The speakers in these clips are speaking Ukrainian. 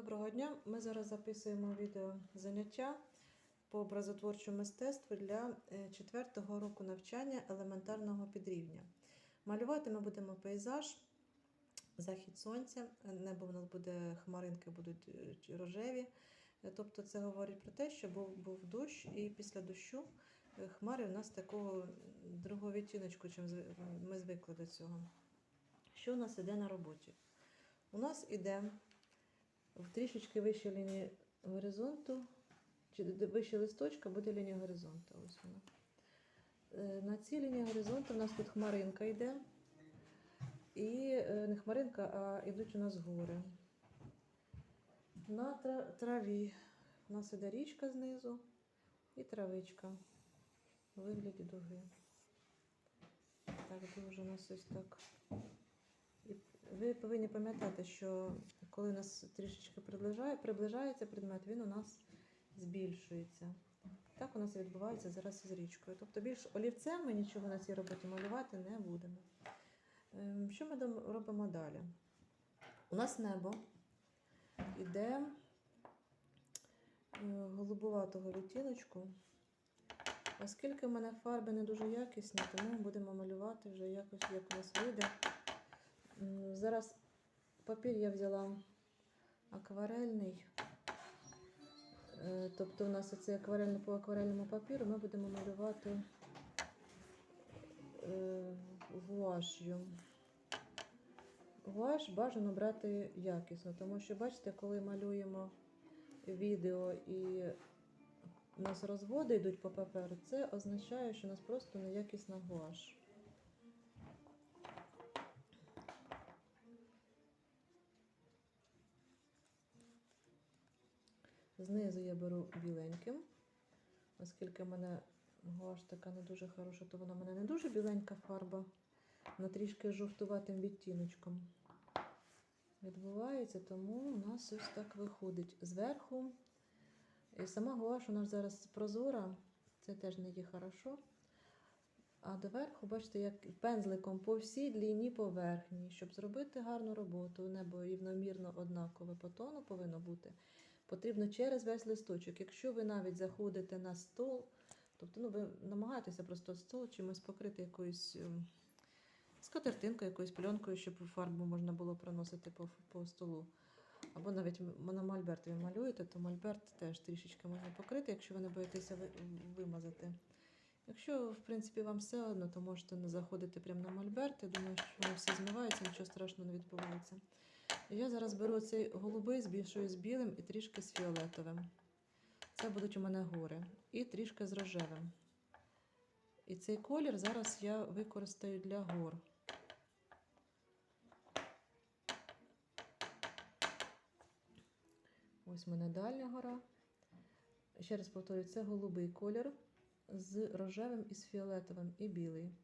Доброго дня! Ми зараз записуємо відео заняття по образотворчому мистецтву для 4 року навчання елементарного підрівня. Малювати ми будемо пейзаж, захід сонця, небо у нас буде хмаринки будуть е, рожеві. Е, Тобто це говорить про те, що був, був дощ, і після дощу е, хмари у нас такого другого відтіночку, чим ми звикли до цього. Що у нас іде на роботі? У нас іде в трішечки вищій лінії горизонту, чи вище листочка буде лінія горизонту. Ось вона. Е, На цій лінії горизонту у нас тут хмаринка йде. І е, не хмаринка, а йдуть у нас гори. На траві у нас іде річка знизу і травичка у вигляді дуги. Так, дуже у нас ось так. І ви повинні пам'ятати, що коли у нас трішечки приближає, приближається предмет, він у нас збільшується. Так у нас відбувається зараз із річкою. Тобто більш олівцем ми нічого на цій роботі малювати не будемо. Ем, Що ми робимо далі? У нас небо іде е, голубуватого відтіночку. Оскільки в мене фарби не дуже якісні, тому будемо малювати вже якось, як у нас вийде. Зараз папір я взяла акварельний. Е, Тобто у нас оце акварельний по акварельному папіру ми будемо малювати е, гуаш'ю. Гуаш бажано брати якісно, тому що, бачите, коли малюємо відео і у нас розводи йдуть по паперу, це означає, що у нас просто неякісна гуаш. Знизу я беру біленьким, оскільки в мене гуаш така не дуже хороша, то вона в мене не дуже біленька фарба, вона трішки жовтуватим відтіночком відбувається, тому у нас ось так виходить. Зверху і сама гуаш у нас зараз прозора, це теж не є хорошо. А доверху, бачите, як пензликом по всій длині поверхні, щоб зробити гарну роботу, небо рівномірно однакове по тону повинно бути потрібно через весь листочок. Якщо ви навіть заходите на стол, тобто ну, ви намагаєтеся просто стол чимось покрити якоюсь ем, скатертинкою, якоюсь пленкою, щоб фарбу можна було проносити по, по столу. Або навіть на мольберт ви малюєте, то мольберт теж трішечки можна покрити, якщо ви не боїтеся вимазати. Якщо, в принципі, вам все одно, то можете не заходити прямо на мольберт. Я думаю, що воно все змивається, нічого страшного не відбувається. Я зараз беру цей голубий, збільшую з білим і трішки з фіолетовим. Це будуть у мене гори. І трішки з рожевим. І цей колір зараз я використаю для гор. Ось мене дальня гора. Ще раз повторюю, це голубий колір з рожевим і з фіолетовим і білий.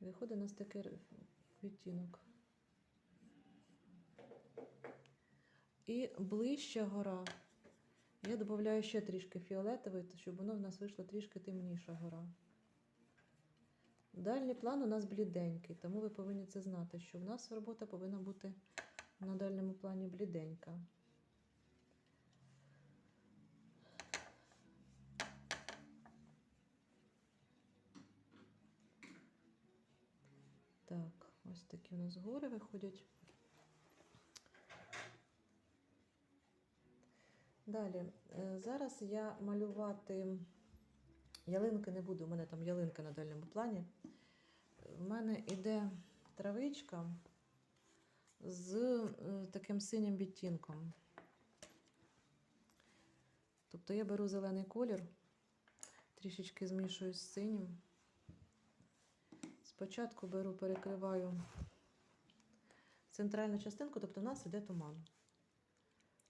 Виходить у нас такий відтінок. І ближча гора. Я додаю ще трішки фіолетовий, щоб воно в нас вийшло трішки темніша гора. Дальній план у нас бліденький, тому ви повинні це знати, що в нас робота повинна бути на дальньому плані бліденька. Так, ось такі у нас гори виходять. Далі, е, зараз я малювати ялинки не буду, у мене там ялинка на дальньому плані. У мене іде травичка з е, таким синім відтінком. Тобто я беру зелений колір, трішечки змішую з синім. Спочатку беру, перекриваю центральну частинку, тобто в нас іде туман.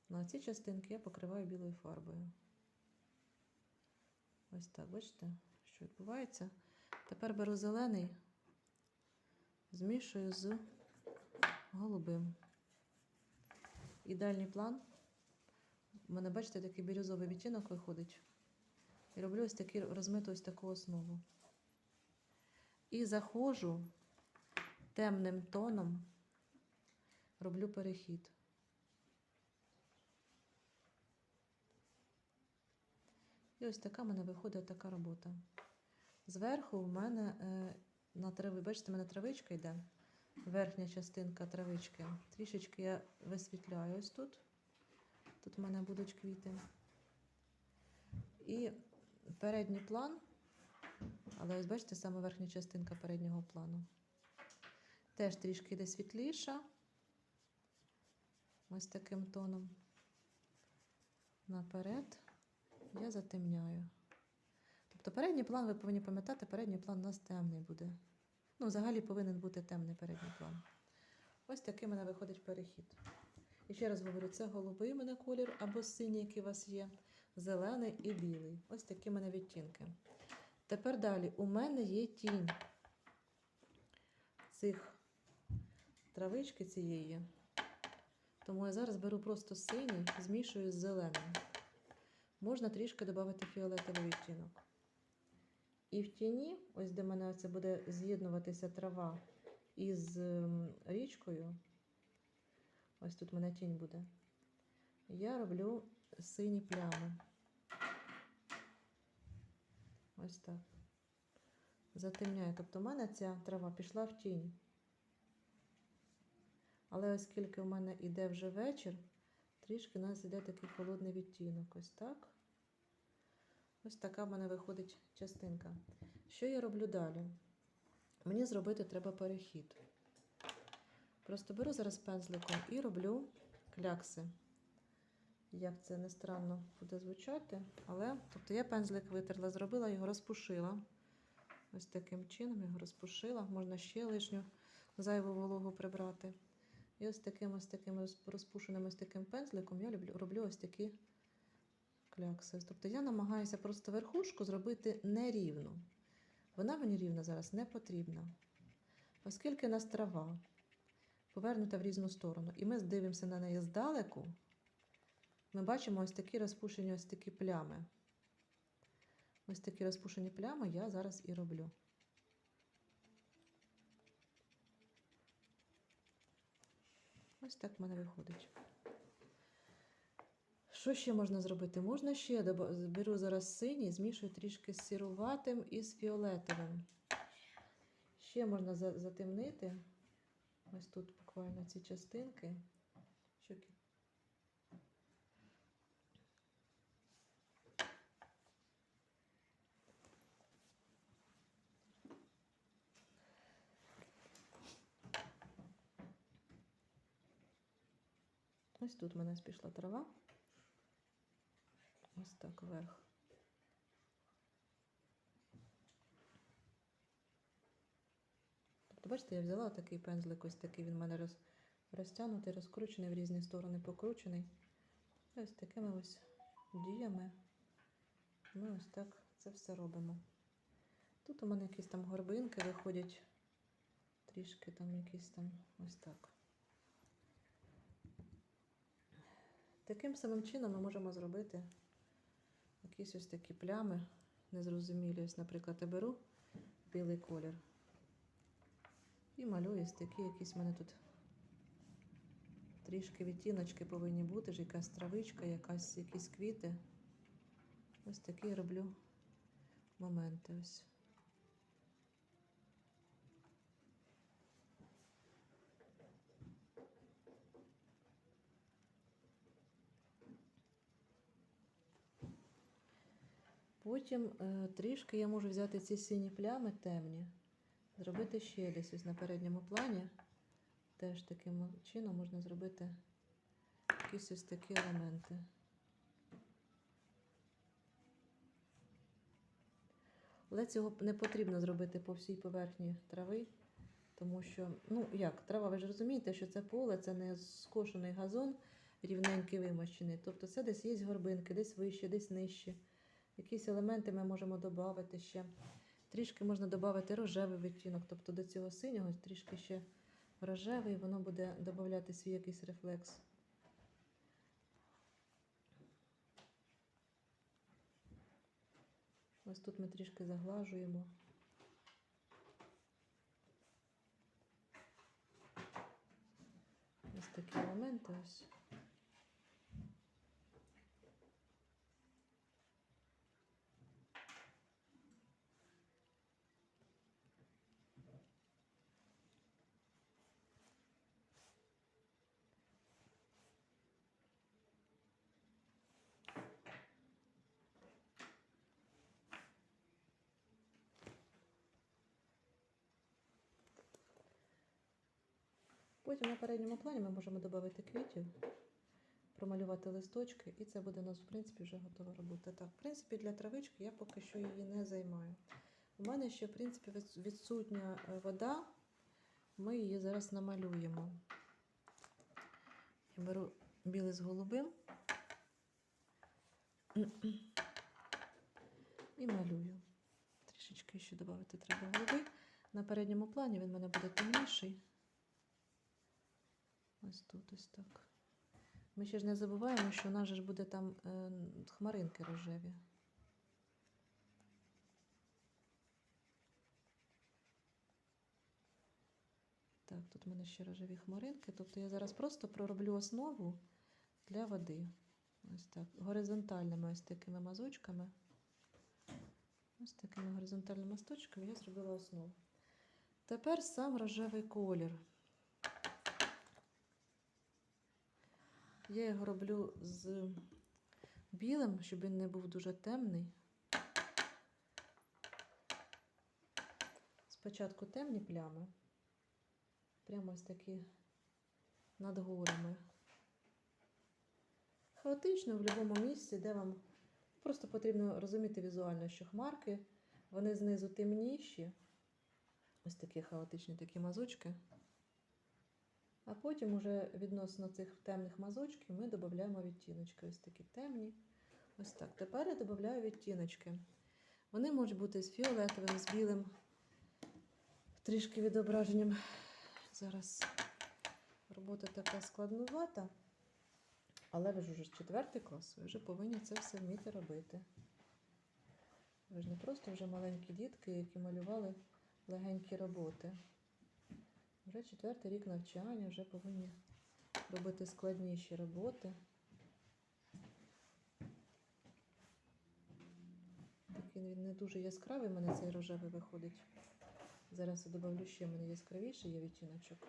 На ці частинки я покриваю білою фарбою. Ось так, бачите, що відбувається. Тепер беру зелений, змішую з голубим. І дальній план. У мене, бачите, такий бірюзовий відтінок виходить. І роблю ось такий, розмиту ось таку основу. І заходжу темним тоном роблю перехід. І ось така в мене виходить така робота. Зверху в мене е, на трави, бачите, в мене травичка йде, верхня частинка травички. Трішечки я висвітляю ось тут. Тут в мене будуть квіти. І передній план, але ось бачите, саме верхня частинка переднього плану. Теж трішки йде світліша. Ось таким тоном. Наперед я затемняю. Тобто передній план, ви повинні пам'ятати, передній план у нас темний буде. Ну, взагалі повинен бути темний передній план. Ось такий мене виходить перехід. І ще раз говорю, це голубий мене колір або синій, який у вас є, зелений і білий. Ось такі мене відтінки. Тепер далі у мене є тінь цих травички цієї. Тому я зараз беру просто синій, змішую з зеленим. Можна трішки додати фіолетовий відтінок. І в тіні, ось де в мене це буде з'єднуватися трава із ем, річкою. Ось тут в мене тінь буде. Я роблю сині плями. Ось так. Затемняю. Тобто в мене ця трава пішла в тінь. Але оскільки в мене йде вже вечір, трішки у нас йде такий холодний відтінок. Ось так. Ось така в мене виходить частинка. Що я роблю далі? Мені зробити треба перехід. Просто беру зараз пензликом і роблю клякси. Як це не странно буде звучати, але тобто я пензлик витерла, зробила його, розпушила. Ось таким чином його розпушила. Можна ще лишню зайву вологу прибрати. І ось таким ось таким розпушеним ось таким пензликом я люблю, роблю ось такі клякси. Тобто я намагаюся просто верхушку зробити нерівну. Вона мені рівна зараз не потрібна. Оскільки нас трава повернута в різну сторону, і ми дивимося на неї здалеку, ми бачимо ось такі розпушені ось такі плями. Ось такі розпушені плями я зараз і роблю. Ось так в мене виходить. Що ще можна зробити? Можна ще доба- беру зараз синій, змішую трішки з сіруватим і з фіолетовим. Ще можна затемнити. Ось тут буквально ці частинки. Щоб... Ось тут в мене пішла трава. Ось так вверх. Тобто, бачите, я взяла такий пензлик, ось такий він в мене роз, розтягнутий, розкручений в різні сторони, покручений. Ось такими ось діями ми ось так це все робимо. Тут у мене якісь там горбинки виходять, трішки там якісь там ось так. Таким самим чином ми можемо зробити якісь ось такі плями незрозумілі. Ось, наприклад, я беру білий колір і малюю ось такі якісь в мене тут трішки відтіночки повинні бути, ж якась травичка, якась, якісь квіти. Ось такі роблю моменти. Ось. Потім е, трішки я можу взяти ці сині плями темні, зробити ще десь ось на передньому плані. Теж таким чином можна зробити якісь ось такі елементи. Але цього не потрібно зробити по всій поверхні трави, тому що, ну як, трава, ви ж розумієте, що це поле, це не скошений газон, рівненький вимощений. Тобто це десь є горбинки, десь вище, десь нижче. Якісь елементи ми можемо додати ще. Трішки можна додати рожевий відтінок, тобто до цього синього трішки ще рожевий, воно буде додати свій якийсь рефлекс. Ось тут ми трішки заглажуємо. Ось такі моменти ось. Потім на передньому плані ми можемо додати квітів, промалювати листочки, і це буде у нас, в принципі, вже готова робота. Так, в принципі, для травички я поки що її не займаю. У мене ще, в принципі, відсутня е, вода. Ми її зараз намалюємо. Я беру білий з голубим і малюю. Трішечки ще додати треба голубий. На передньому плані він в мене буде темніший. Ось тут ось так. Ми ще ж не забуваємо, що у нас ж буде там е, хмаринки рожеві. Так, тут в мене ще рожеві хмаринки. Тобто я зараз просто пророблю основу для води. Ось так. Горизонтальними ось такими мазочками. Ось такими горизонтальними мазочками я зробила основу. Тепер сам рожевий колір. Я його роблю з білим, щоб він не був дуже темний. Спочатку темні плями, прямо ось такі над горами. Хаотично в будь-якому місці, де вам просто потрібно розуміти візуально, що хмарки, вони знизу темніші. Ось такі хаотичні такі мазочки. Потім уже відносно цих темних мазочків ми додаємо відтіночки. Ось такі темні. Ось так. Тепер я додаю відтіночки. Вони можуть бути з фіолетовим, з білим, трішки відображенням. Зараз робота така складнувата. Але ви ж уже з четвертий клас, ви вже повинні це все вміти робити. Ви ж не просто вже маленькі дітки, які малювали легенькі роботи. Вже четвертий рік навчання, вже повинні робити складніші роботи. Такий він не дуже яскравий, в мене цей рожевий виходить. Зараз я додавлю ще в мене яскравіший є відтіночок.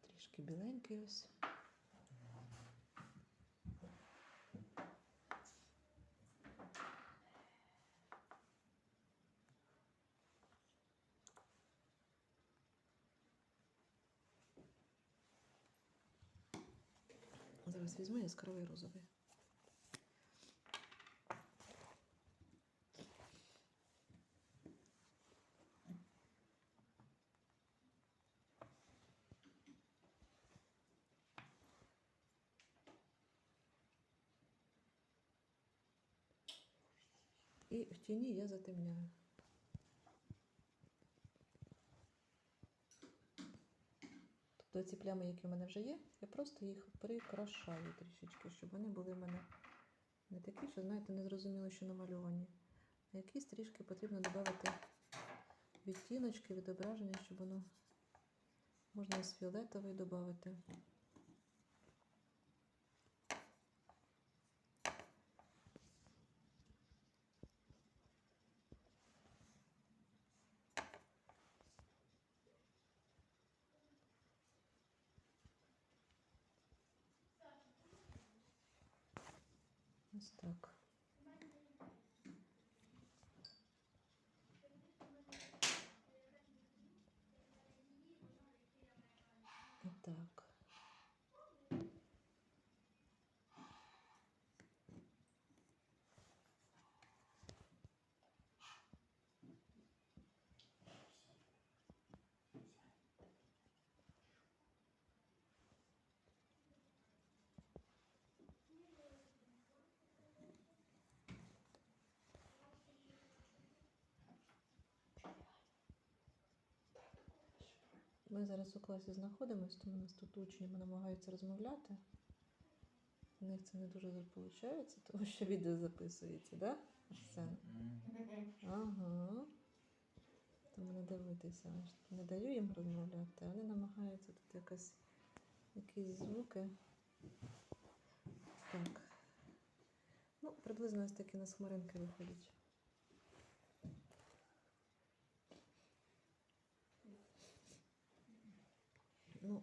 Трішки біленький ось. Зараз візьму яскравий розовий. І в тіні я затемняю. Тобто ці плями, які в мене вже є, я просто їх прикрашаю трішечки, щоб вони були в мене не такі, що, знаєте, не зрозуміло, що намальовані. А якісь трішки потрібно додати відтіночки, відображення, щоб воно можна із фіолетовий додати. Ось так. Так. Ми зараз у класі знаходимося, тому у нас тут учні намагаються розмовляти. У них це не дуже виходить, тому що відео записується? Да? Арсен? Ага. Тому не дивитися. Не даю їм розмовляти, а вони намагаються тут якось якісь звуки. Так. Ну, приблизно ось такі у нас хмаринки виходять. Ну,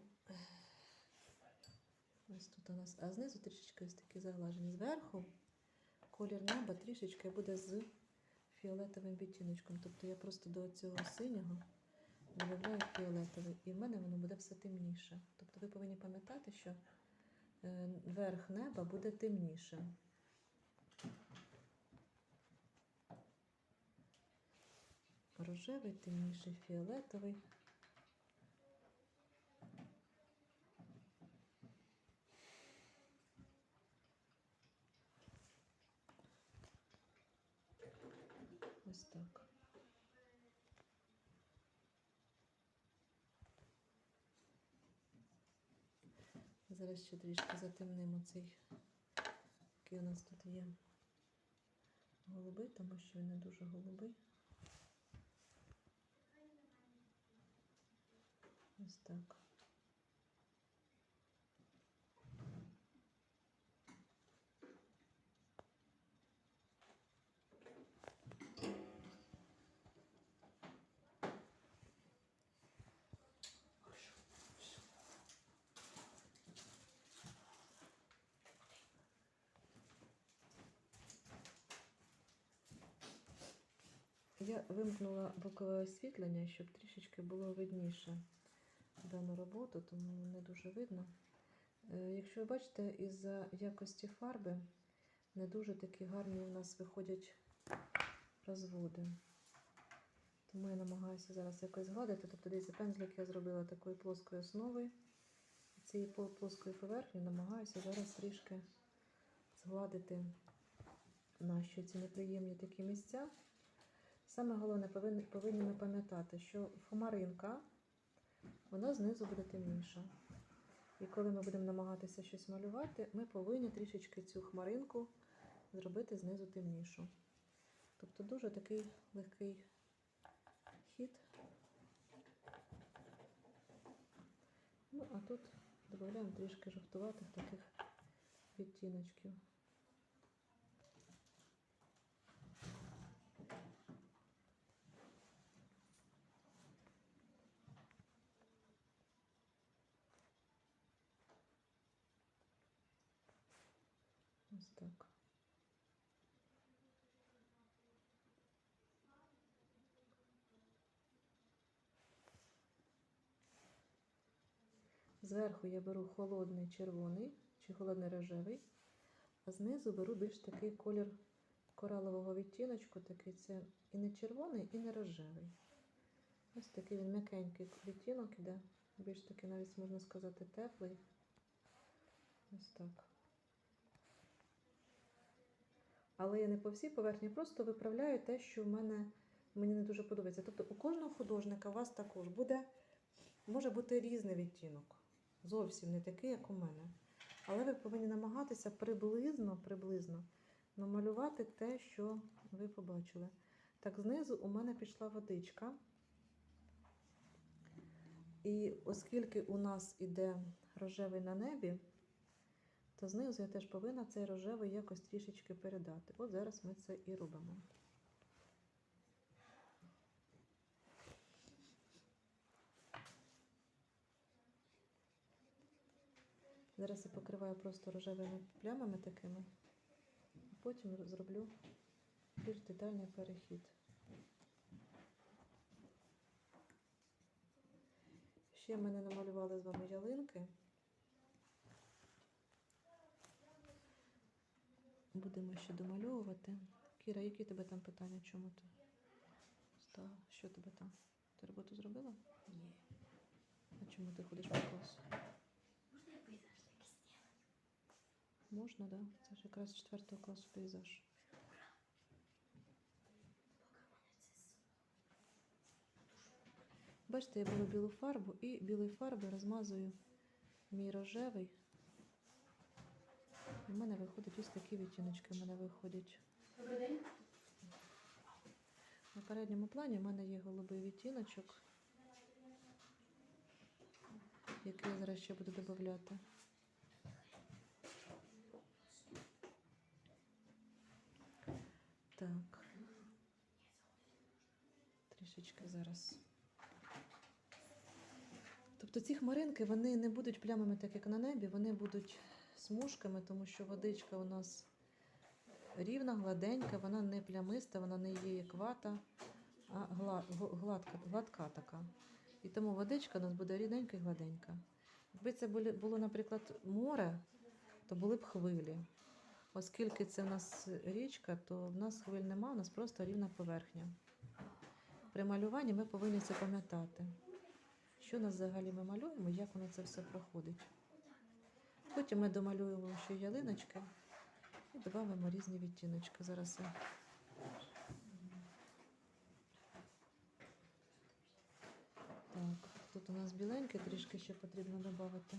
ось тут у нас, а знизу трішечки ось такі заглажені. Зверху колір неба трішечки буде з фіолетовим відтіночком. Тобто я просто до цього синього додаю фіолетовий, і в мене воно буде все темніше. Тобто ви повинні пам'ятати, що е, верх неба буде темнішим. Рожевий, темніший, фіолетовий. Ось так. Зараз ще трішки затемнимо цей, який у нас тут є голубий, тому що він не дуже голубий. Ось так. Я вимкнула бокове освітлення, щоб трішечки було видніше дану роботу, тому не дуже видно. Е, Якщо ви бачите, із-за якості фарби не дуже такі гарні у нас виходять розводи. Тому я намагаюся зараз якось згладити. Тобто, дивіться, пензлик я зробила такою плоскою основою. Цієї плоскої поверхні намагаюся зараз трішки згладити наші ці неприємні такі місця. Саме головне, повинні, повинні ми пам'ятати, що хмаринка, вона знизу буде темніша. І коли ми будемо намагатися щось малювати, ми повинні трішечки цю хмаринку зробити знизу темнішу. Тобто дуже такий легкий хід. Ну, а тут додаємо трішки жовтуватих таких відтіночків. Ось так. Зверху я беру холодний червоний чи холодний рожевий, а знизу беру більш такий колір коралового відтіночку, такий це і не червоний, і не рожевий. Ось такий він м'якенький відтінок іде, більш такий навіть можна сказати теплий. Ось так. Але я не по всій поверхні, просто виправляю те, що в мене мені не дуже подобається. Тобто у кожного художника у вас також буде, може бути різний відтінок. Зовсім не такий, як у мене. Але ви повинні намагатися приблизно, приблизно намалювати те, що ви побачили. Так, знизу у мене пішла водичка. І оскільки у нас іде рожевий на небі, то знизу я теж повинна цей рожевий якось трішечки передати. От зараз ми це і робимо. Зараз я покриваю просто рожевими плямами такими, а потім зроблю більш детальний перехід. Ще в мене намалювали з вами ялинки. Будемо ще домальовувати. Кіра, які тебе там питання? Чому ти? Стала? Що тебе там? Ти роботу зробила? Ні. А чому ти ходиш по класу? Можна я пейзаж такий зробити? Можна? Да? Це ж якраз 4 класу пейзаж. Бачите, я беру білу фарбу і білою фарбою розмазую мій рожевий. І в мене виходять ось такі відтіночки. В мене виходять. Добрий день. На передньому плані в мене є голубий відтіночок, який я зараз ще буду додати. Так. Трішечки зараз. Тобто ці хмаринки вони не будуть плямами, так як на небі, вони будуть смужками, тому що водичка у нас рівна, гладенька, вона не плямиста, вона не є як вата, а гладка, гладка така. І тому водичка у нас буде рідненька і гладенька. Якби це було, наприклад, море, то були б хвилі. Оскільки це в нас річка, то в нас хвиль нема, у нас просто рівна поверхня. При малюванні ми повинні це пам'ятати. Що нас взагалі ми малюємо, як воно це все проходить. Потім ми домалюємо ще ялиночки і додамо різні відтіночки. Зараз я. Так, тут у нас біленьке, трішки ще потрібно додати.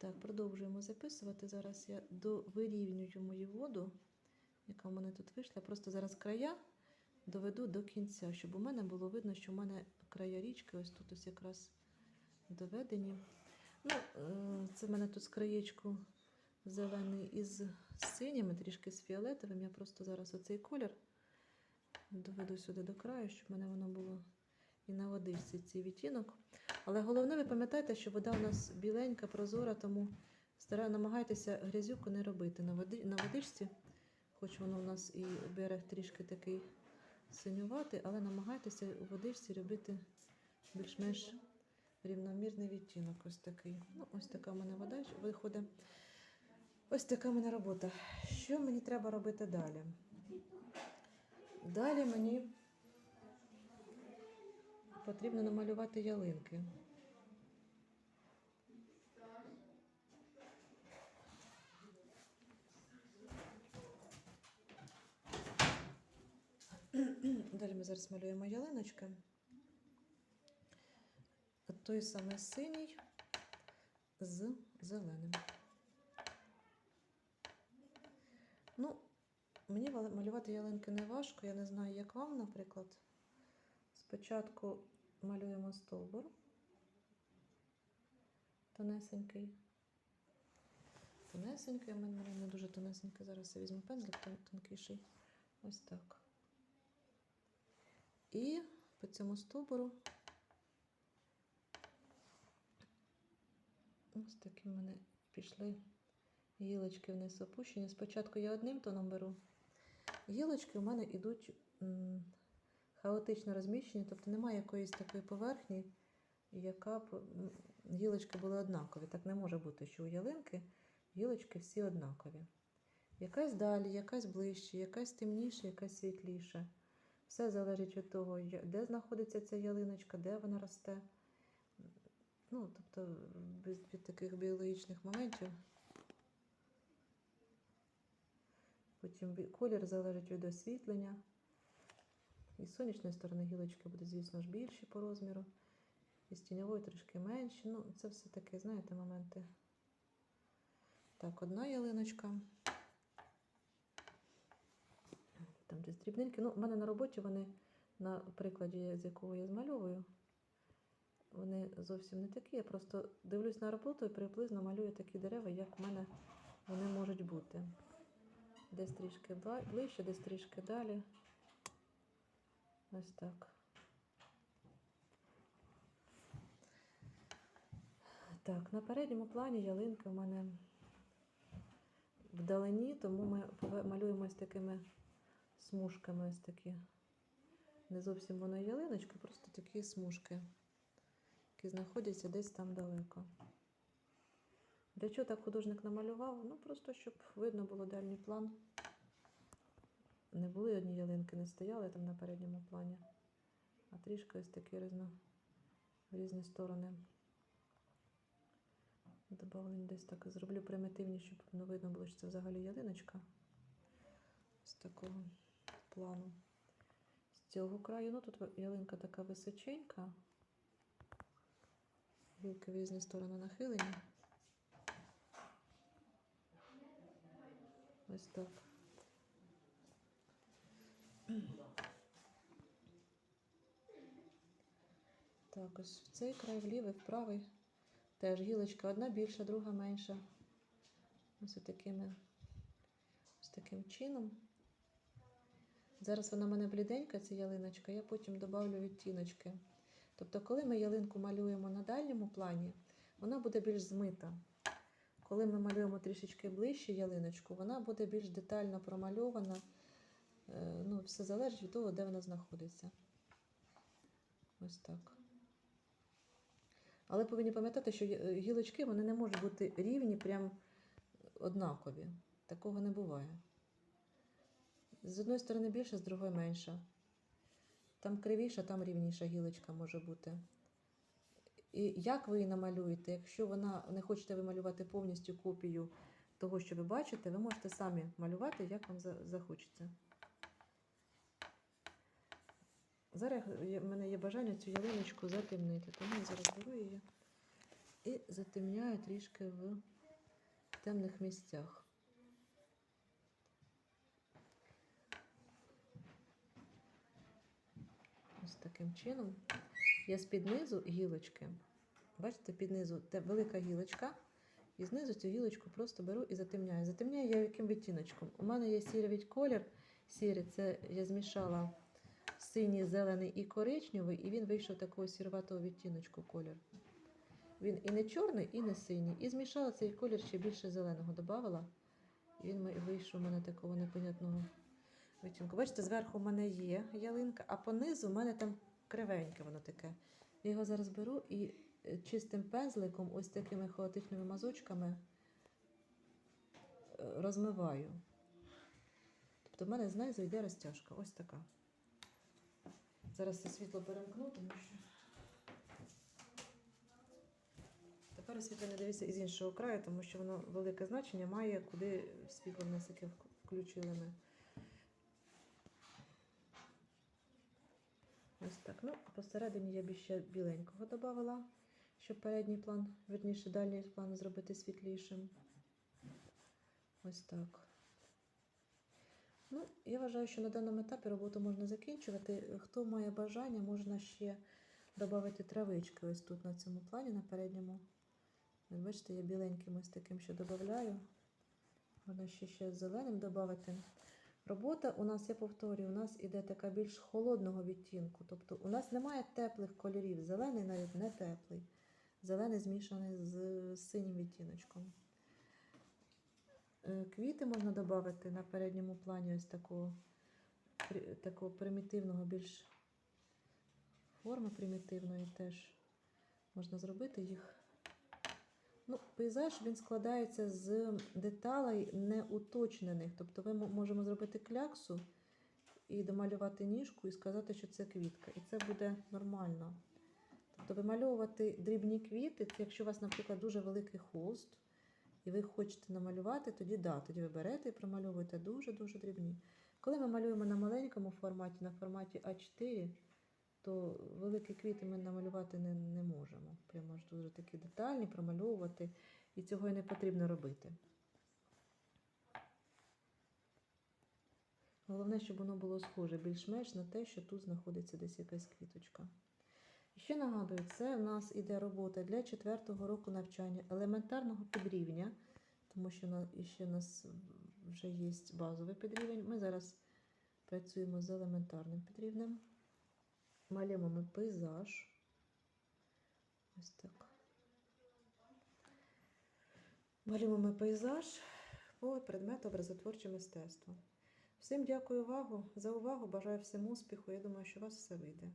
Так, продовжуємо записувати. Зараз я довирівнюю мою воду, яка в мене тут вийшла. Просто зараз края доведу до кінця, щоб у мене було видно, що в мене края річки ось тут ось якраз доведені. Ну, е, це в мене тут з краєчку зелений із синіми, трішки з фіолетовим. Я просто зараз оцей колір доведу сюди до краю, щоб в мене воно було і на водичці цей відтінок. Але головне, ви пам'ятаєте, що вода у нас біленька, прозора, тому намагайтеся грязюку не робити на водичці, хоч воно у нас і берег трішки такий синюватий, але намагайтеся у водичці робити більш-менш рівномірний відтінок. Ось такий. Ну, ось така в мене вода виходить. Ось така в мене робота. Що мені треба робити далі? Далі мені потрібно намалювати ялинки. Далі ми зараз малюємо ялиночки. Той самий синій з зеленим. Ну, мені малювати ялинки не важко, я не знаю, як вам, наприклад. Спочатку малюємо стовбур тонесенький. Тонесенький, у мене не дуже тонесенький. Зараз я візьму пензлик тон- тонкіший. Ось так. І по цьому стовбуру ось такі в мене пішли гілочки вниз опущені. Спочатку я одним тоном беру. Гілочки у мене йдуть хаотично розміщені, тобто немає якоїсь такої поверхні, яка б гілочки були однакові. Так не може бути, що у ялинки гілочки всі однакові. Якась далі, якась ближче, якась темніша, якась світліша. Все залежить від того, де знаходиться ця ялиночка, де вона росте. Ну, тобто, від таких біологічних моментів. Потім колір залежить від освітлення. І з сонячної сторони гілочки будуть, звісно ж, більші по розміру. І з тіньової трішки менші. Ну, це все таки, знаєте, моменти. Так, одна ялиночка. Там десь дрібненькі. Ну, в мене на роботі вони, на прикладі, з якого я змальовую, вони зовсім не такі. Я просто дивлюсь на роботу і приблизно малюю такі дерева, як в мене вони можуть бути. Десь трішки ближче, десь трішки далі. Ось так. Так, на передньому плані ялинка в мене вдалині, тому ми пове- малюємо ось такими смужками, ось такі. Не зовсім воно ялиночка, просто такі смужки, які знаходяться десь там далеко. Для чого так художник намалював? Ну, просто щоб видно було дальній план. Не були одні ялинки, не стояли там на передньому плані, а трішки ось такі різно, в різні сторони. Добавлені десь так зроблю примітивні, щоб не видно було, що це взагалі ялиночка. З такого плану. З цього краю, ну тут ялинка така височенька. Гілки в різні сторони нахилені. Ось так. Так, ось в цей край, в лівий, в правий. Теж гілочка одна більша, друга менша. Ось такими, ось таким чином. Зараз вона в мене бліденька, ця ялиночка, я потім додавлю відтіночки. Тобто, коли ми ялинку малюємо на дальньому плані, вона буде більш змита. Коли ми малюємо трішечки ближче ялиночку, вона буде більш детально промальована. Е, Ну, все залежить від того, де вона знаходиться. Ось так. Але повинні пам'ятати, що гілочки вони не можуть бути рівні, прям однакові. Такого не буває. З одної сторони більше, з другої менша. Там кривіша, там рівніша гілочка може бути. І як ви її намалюєте? Якщо вона не хочете ви малювати повністю копію того, що ви бачите, ви можете самі малювати, як вам за- захочеться. Зараз в мене є бажання цю ялиночку затемнити, тому я зараз беру її і затемняю трішки в темних місцях. Ось таким чином. Я з-під низу гілочки. Бачите, під низу велика гілочка. І знизу цю гілочку просто беру і затемняю. Затемняю я яким відтіночком. У мене є сірий колір. Сірий, це я змішала синій, зелений і коричневий, і він вийшов такого сірватого відтіночку колір. Він і не чорний, і не синій. І змішала цей колір ще більше зеленого додавала. І він вийшов у мене такого непонятного відтінку. Бачите, зверху в мене є ялинка, а понизу в мене там кривеньке воно таке. Я його зараз беру і е, чистим пензликом, ось такими хаотичними мазочками е, розмиваю. Тобто в мене знизу йде розтяжка. Ось така. Зараз це світло перемкну, тому що. Тепер освітлення дивіться із іншого краю, тому що воно велике значення має, куди світло в нас яке включили ми. Ось так. Ну, посередині я б ще біленького додавала, щоб передній план, верніше, дальній план зробити світлішим. Ось так. Ну, я вважаю, що на даному етапі роботу можна закінчувати. Хто має бажання, можна ще додати травички ось тут на цьому плані, на передньому. Бачите, я біленьким ось таким ще додаю. Можна ще ще зеленим додати. Робота у нас, я повторюю, у нас іде така більш холодного відтінку. Тобто у нас немає теплих кольорів. Зелений навіть не теплий. Зелений змішаний з синім відтіночком. Е, Квіти можна додати на передньому плані ось такого, такого примітивного, більш форми примітивної теж можна зробити їх. Ну, пейзаж він складається з деталей неуточнених. Тобто ми можемо зробити кляксу і домалювати ніжку і сказати, що це квітка. І це буде нормально. Тобто вимальовувати дрібні квіти, якщо у вас, наприклад, дуже великий холст, і ви хочете намалювати, тоді да, тоді ви берете і промальовуєте дуже-дуже дрібні. Коли ми малюємо на маленькому форматі, на форматі А4, то великі квіти ми намалювати не, не можемо. Прямо ж дуже такі детальні, промальовувати, і цього і не потрібно робити. Головне, щоб воно було схоже більш-менш на те, що тут знаходиться десь якась квіточка. Ще нагадую, це у нас іде робота для четвертого року навчання елементарного підрівня, тому що ще у нас вже є базовий підрівень. Ми зараз працюємо з елементарним підрівнем. Малюємо ми пейзаж. Ось так. Малюємо ми пейзаж по предмету образотворче мистецтво. Всім дякую увагу, за увагу. Бажаю всім успіху. Я думаю, що у вас все вийде.